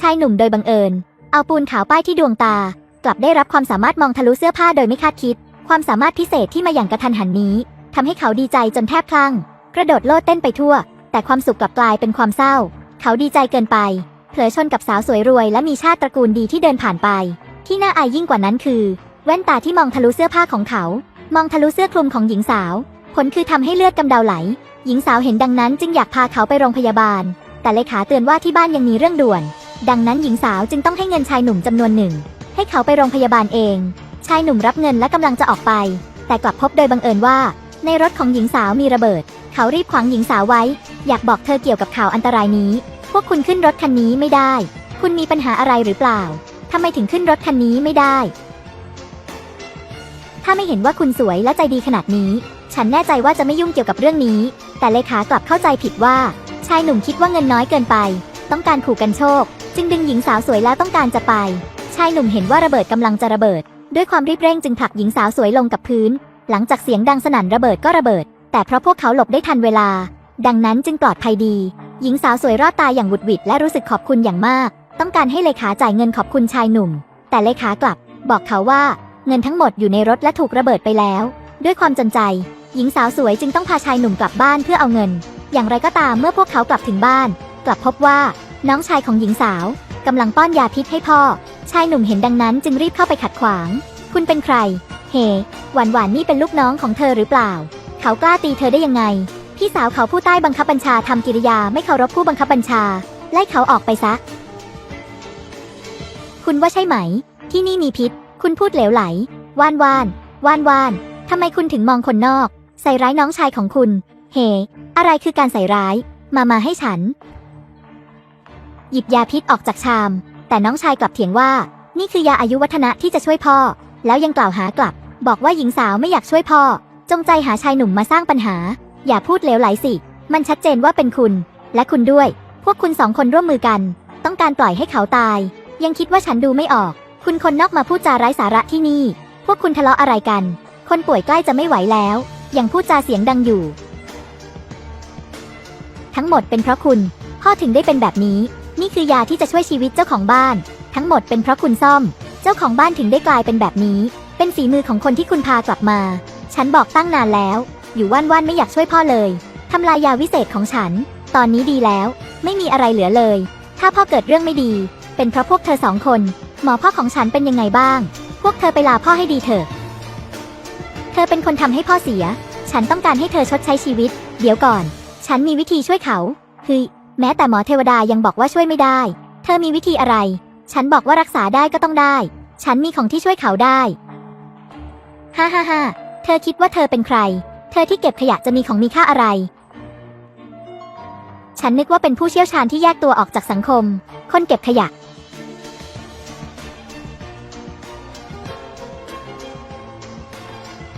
ชายหนุ่มโดยบังเอิญ เอาปูนขาวป้ายที่ดวงตา กลับได้รับความสามารถมองทะลุเสื้อผ้าโดยไม่คาดคิด ความสามารถพิเศษที่มาอย่างกระทันหันนี้ทำให้เขาดีใจจนแทบคลั่ง กระโดดโลดเต้นไปทั่ว แต่ความสุขกลับกลายเป็นความเศร้า เขาดีใจเกินไป เผลอชนกับสาวสวยรวย และมีชาติตระกูลดีที่เดินผ่านไป ที่น่าอายยิ่งกว่านั้นคือ แว่นตาที่มองทะลุเสื้อผ้าของเขา มองทะลุเสื้อคลุมของหญิงสาว ผลคือทำให้เลือดกำเดาไหล หญิงสาวเห็นดังนั้น จึงอยากพาเขาไปโรงพยาบาล แต่เลขาเตือนว่าที่บ้านยังมีเรื่องด่วน ดังนั้นหญิงสาวจึงต้องให้เงินชายหนุ่มจำนวนหนึ่ง ให้เขาไปโรงพยาบาลเอง ชายหนุ่มรับเงินและกำลังจะออกไป แต่กลับพบโดยบังเอิญว่า ในรถของหญิงสาวมีระเบิด เขารีบขวางหญิงสาวไว้ อยากบอกเธอเกี่ยวกับข่าวอันตรายนี้ พวกคุณขึ้นรถคันนี้ไม่ได้ คุณมีปัญหาอะไรหรือเปล่าทำไมถึงขึ้นรถคันนี้ไม่ได้ ถ้าไม่เห็นว่าคุณสวยและใจดีขนาดนี้ ฉันแน่ใจว่าจะไม่ยุ่งเกี่ยวกับเรื่องนี้ แต่เลขากลับเข้าใจผิดว่า ชายหนุ่มคิดว่าเงินน้อยเกินไป ต้องการขู่กันโชค จึงดึงหญิงสาวสวยแล้วต้องการจะไป ชายหนุ่มเห็นว่าระเบิดกำลังจะระเบิด ด้วยความรีบเร่งจึงผลักหญิงสาวสวยลงกับพื้น หลังจากเสียงดังสนั่นระเบิดก็ระเบิด แต่เพราะพวกเขาหลบได้ทันเวลา ดังนั้นจึงปลอดภัยดี หญิงสาวสวยรอดตายอย่างหวุดหวิดและรู้สึกขอบคุณอย่างมาก ต้องการให้เลขาจ่ายเงินขอบคุณชายหนุ่ม แต่เลขากลับ บอกเขาว่า เงินทั้งหมดอยู่ในรถและถูกระเบิดไปแล้ว ด้วยความจนใจ หญิงสาวสวยจึงต้องพาชายหนุ่มกลับบ้านเพื่อเอาเงิน อย่างไรก็ตามเมื่อพวกเขากลับถึงบ้าน กลับพบว่าน้องชายของหญิงสาวกำลังป้อนยาพิษให้พ่อ ชายหนุ่มเห็นดังนั้นจึงรีบเข้าไปขัดขวาง คุณเป็นใคร เฮ หวานหวานนี่เป็นลูกน้องของเธอหรือเปล่า เขากล้าตีเธอได้ยังไง พี่สาวเขาผู้ใต้บังคับบัญชาทำกิริยาไม่เคารพผู้บังคับบัญชา ไล่เขาออกไปซะ คุณว่าใช่ไหม ที่นี่มีพิษ คุณพูดเหลวไหล ว่านว่านว่านว่านทำไมคุณถึงมองคนนอก ใส่ร้ายน้องชายของคุณ เฮ อะไรคือการใส่ร้าย มามาให้ฉัน หยิบยาพิษออกจากชาม แต่น้องชายกลับเถียงว่า นี่คือยาอายุวัฒนะที่จะช่วยพ่อ แล้วยังกล่าวหากลับ บอกว่าหญิงสาวไม่อยากช่วยพ่อ จงใจหาชายหนุ่มมาสร้างปัญหา อย่าพูดเลวไหลสิ มันชัดเจนว่าเป็นคุณ และคุณด้วย พวกคุณสองคนร่วมมือกัน ต้องการปล่อยให้เขาตาย ยังคิดว่าฉันดูไม่ออก คุณคนนอกมาพูดจาไร้สาระที่นี่ พวกคุณทะเลาะอะไรกัน คนป่วยใกล้จะไม่ไหวแล้ว ยังพูดจาเสียงดังอยู่ ทั้งหมดเป็นเพราะคุณ พ่อถึงได้เป็นแบบนี้ นี่คือยาที่จะช่วยชีวิตเจ้าของบ้าน ทั้งหมดเป็นเพราะคุณซ่อม เจ้าของบ้านถึงได้กลายเป็นแบบนี้ เป็นฝีมือของคนที่คุณพากลับมา ฉันบอกตั้งนานแล้ว อยู่ว่านๆไม่อยากช่วยพ่อเลยทำลายยาวิเศษของฉัน ตอนนี้ดีแล้ว ไม่มีอะไรเหลือเลย ถ้าพ่อเกิดเรื่องไม่ดี เป็นเพราะพวกเธอสองคน หมอพ่อของฉันเป็นยังไงบ้าง พวกเธอไปลาพ่อให้ดีเถอะ เธอเป็นคนทำให้พ่อเสีย ฉันต้องการให้เธอชดใช้ชีวิต เดี๋ยวก่อน ฉันมีวิธีช่วยเขา คือ แม้แต่หมอเทวดายังบอกว่าช่วยไม่ได้ เธอมีวิธีอะไร ฉันบอกว่ารักษาได้ก็ต้องได้ ฉันมีของที่ช่วยเขาได้ฮ่าฮ่าฮ่าเธอคิดว่าเธอเป็นใคร เธอที่เก็บขยะจะมีของมีค่าอะไร ฉันนึกว่าเป็นผู้เชี่ยวชาญที่แยกตัวออกจากสังคม คนเก็บขยะ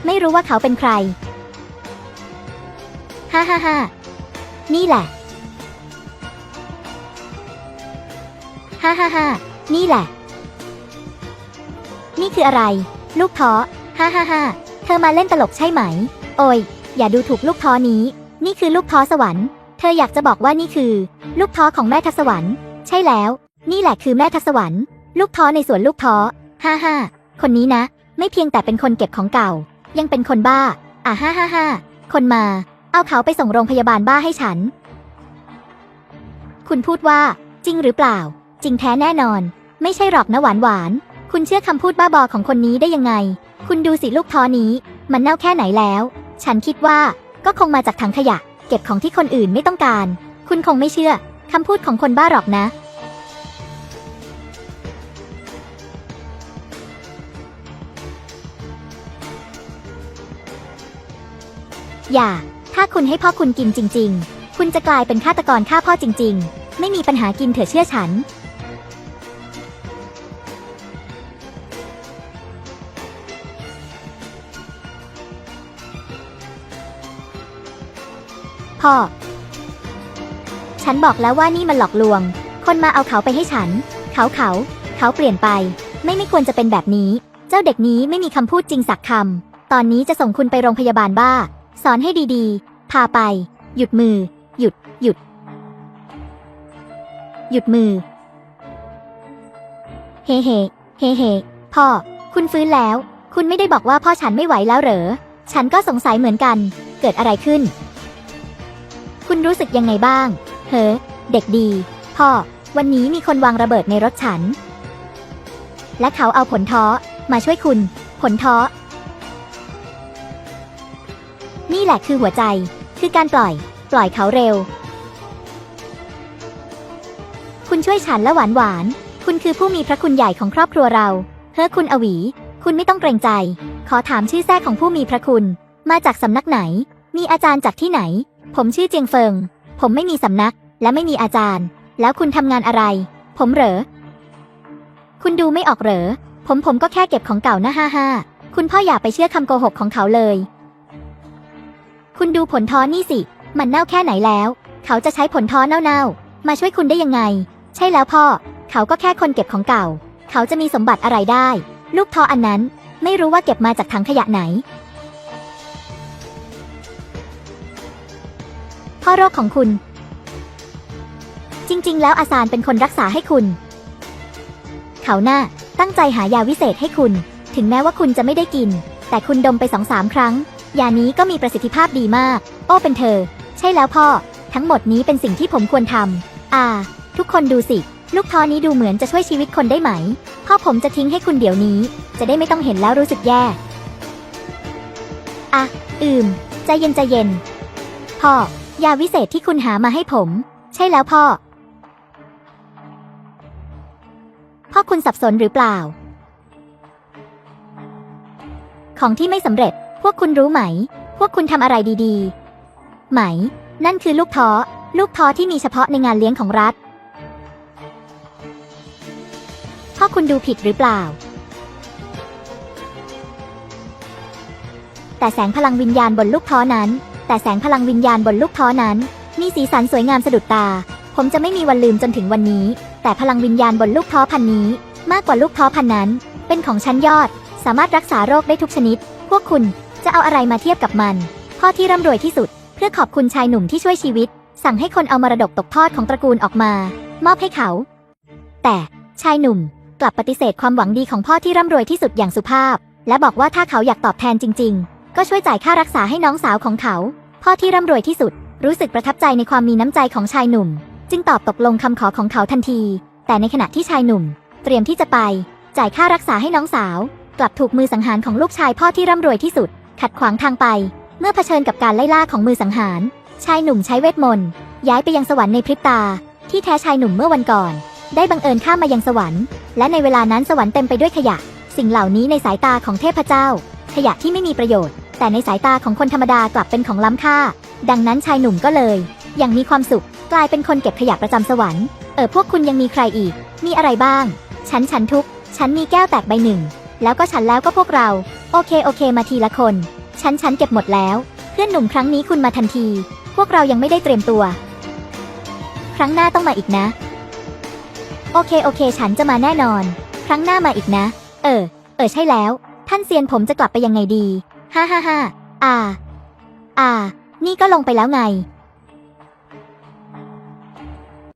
ไม่รู้ว่าเขาเป็นใคร ฮ่าฮ่าฮ่านี่แหละาฮ่าฮ่านี่แหละ นี่คืออะไร ลูกท้อฮ่าฮ่าฮ่าเธอมาเล่นตลกใช่ไหม โอ้ย อย่าดูถูกลูกท้อนี้ นี่คือลูกท้อสวรรค์ เธออยากจะบอกว่านี่คือ ลูกท้อของแม่ทัศวรรค์ใช่แล้ว นี่แหละคือแม่ทัศวรรค์ลูกท้อในสวนลูกท้อฮ่าฮ่าคนนี้นะ ไม่เพียงแต่เป็นคนเก็บของเก่า ยังเป็นคนบ้า อ่าฮ่าฮ่าฮ่าคนมา เอาเขาไปส่งโรงพยาบาลบ้าให้ฉัน คุณพูดว่า จริงหรือเปล่า จริงแท้แน่นอน ไม่ใช่หรอกนะหวานหวาน คุณเชื่อคำพูดบ้าบอของคนนี้ได้ยังไง คุณดูสิลูกท้อนี้ มันเน่าแค่ไหนแล้ว ฉันคิดว่าก็คงมาจากถังขยะ เก็บของที่คนอื่นไม่ต้องการ คุณคงไม่เชื่อคำพูดของคนบ้าหรอกนะอย่า ถ้าคุณให้พ่อคุณกินจริง ๆ คุณจะกลายเป็นฆาตกรฆ่าพ่อจริง ๆ ไม่มีปัญหากินเถอะเชื่อฉัน พ่อ ฉันบอกแล้วว่านี่มันหลอกลวง คนมาเอาเขาไปให้ฉัน เขาเขา เขาเปลี่ยนไป ไม่ไม่ควรจะเป็นแบบนี้ เจ้าเด็กนี้ไม่มีคำพูดจริงสักคำ ตอนนี้จะส่งคุณไปโรงพยาบาลบ้า สอนให้ดีๆ พาไป หยุดมือ หยุด หยุด หยุดมือ เฮเฮเฮเฮพ่อ คุณฟื้นแล้ว คุณไม่ได้บอกว่าพ่อฉันไม่ไหวแล้วเหรอ ฉันก็สงสัยเหมือนกัน เกิดอะไรขึ้น คุณรู้สึกยังไงบ้าง เฮ้อ เด็กดี พ่อ วันนี้มีคนวางระเบิดในรถฉัน และเขาเอาผลท้อ มาช่วยคุณ ผลท้อ นี่แหละคือหัวใจ คือการปล่อย ปล่อยเขาเร็ว คุณช่วยฉันและหวานหวาน คุณคือผู้มีพระคุณใหญ่ของครอบครัวเรา เฮ้อคุณอวี คุณไม่ต้องเกรงใจ ขอถามชื่อแท้ของผู้มีพระคุณ มาจากสำนักไหน มีอาจารย์จากที่ไหน ผมชื่อเจียงเฟิง ผมไม่มีสำนักและไม่มีอาจารย์ แล้วคุณทำงานอะไร ผมเหรอ คุณดูไม่ออกเหรอ ผมผมก็แค่เก็บของเก่านะฮ่าฮ่าคุณพ่ออย่าไปเชื่อคำโกหกของเขาเลย คุณดูผลท้อนี่สิ มันเน่าแค่ไหนแล้ว เขาจะใช้ผลท้อเน่าๆ มาช่วยคุณได้ยังไง ใช่แล้วพ่อ เขาก็แค่คนเก็บของเก่า เขาจะมีสมบัติอะไรได้ ลูกท้ออันนั้น ไม่รู้ว่าเก็บมาจากถังขยะไหน พ่อโรคของคุณ จริง ๆ แล้วอาซานเป็นคนรักษาให้คุณ เขาหน้าตั้งใจหายาวิเศษให้คุณ ถึงแม้ว่าคุณจะไม่ได้กิน แต่คุณดมไปสองสามครั้ง ยานี้ก็มีประสิทธิภาพดีมาก โอ้เป็นเธอ ใช่แล้วพ่อ ทั้งหมดนี้เป็นสิ่งที่ผมควรทำอ่า ทุกคนดูสิ ลูกท้อนี้ดูเหมือนจะช่วยชีวิตคนได้ไหม พ่อผมจะทิ้งให้คุณเดี๋ยวนี้ จะได้ไม่ต้องเห็นแล้วรู้สึกแย่อะ อืม ใจเย็นใจเย็น พ่อ ยาวิเศษที่คุณหามาให้ผม ใช่แล้วพ่อ พ่อคุณสับสนหรือเปล่า ของที่ไม่สำเร็จ พวกคุณรู้ไหม พวกคุณทำอะไรดีๆ ไหม นั่นคือลูกท้อ ลูกท้อที่มีเฉพาะในงานเลี้ยงของรัฐ พ่อคุณดูผิดหรือเปล่า แต่แสงพลังวิญญาณบนลูกท้อนั้น แต่แสงพลังวิญญาณบนลูกท้อนั้น มีสีสันสวยงามสะดุดตา ผมจะไม่มีวันลืมจนถึงวันนี้ แต่พลังวิญญาณบนลูกท้อพันนี้ มากกว่าลูกท้อพันนั้น เป็นของชั้นยอด สามารถรักษาโรคได้ทุกชนิด พวกคุณจะเอาอะไรมาเทียบกับมัน พ่อที่ร่ำรวยที่สุด เพื่อขอบคุณชายหนุ่มที่ช่วยชีวิต สั่งให้คนเอามรดกตกทอดของตระกูลออกมา มอบให้เขา แต่ชายหนุ่มกลับปฏิเสธความหวังดีของพ่อที่ร่ำรวยที่สุดอย่างสุภาพ และบอกว่าถ้าเขาอยากตอบแทนจริง ๆ ก็ช่วยจ่ายค่ารักษาให้น้องสาวของเขา พ่อที่ร่ำรวยที่สุด รู้สึกประทับใจในความมีน้ำใจของชายหนุ่ม จึงตอบตกลงคำขอของเขาทันที แต่ในขณะที่ชายหนุ่ม เตรียมที่จะไป จ่ายค่ารักษาให้น้องสาว กลับถูกมือสังหารของลูกชายพ่อที่ร่ำรวยที่สุด ขัดขวางทางไป เมื่อเผชิญกับการไล่ล่าของมือสังหาร ชายหนุ่มใช้เวทมนต์ย้ายไปยังสวรรค์ในพริบตา ที่แท้ชายหนุ่มเมื่อวันก่อน ได้บังเอิญข้ามมายังสวรรค์ และในเวลานั้นสวรรค์เต็มไปด้วยขยะ สิ่งเหล่านี้ในสายตาของเทพเจ้า ขยะที่ไม่มีประโยชน์ แต่ในสายตาของคนธรรมดากลับเป็นของล้ำค่า ดังนั้นชายหนุ่มก็เลยอย่างมีความสุข กลายเป็นคนเก็บขยะประจำสวรรค์ เออพวกคุณยังมีใครอีก มีอะไรบ้าง ฉันฉันทุก ฉันมีแก้วแตกใบหนึ่ง แล้วก็ฉันแล้วก็พวกเรา โอเคโอเคมาทีละคน ฉันฉันเก็บหมดแล้ว เพื่อนหนุ่มครั้งนี้คุณมาทันที พวกเรายังไม่ได้เตรียมตัว ครั้งหน้าต้องมาอีกนะ โอเคโอเค ฉันจะมาแน่นอน ครั้งหน้ามาอีกนะ เออ เออใช่แล้ว ท่านเซียนผมจะกลับไปยังไงดี ฮ่าฮ่าฮ่าอ่า อ่า นี่ก็ลงไปแล้วไง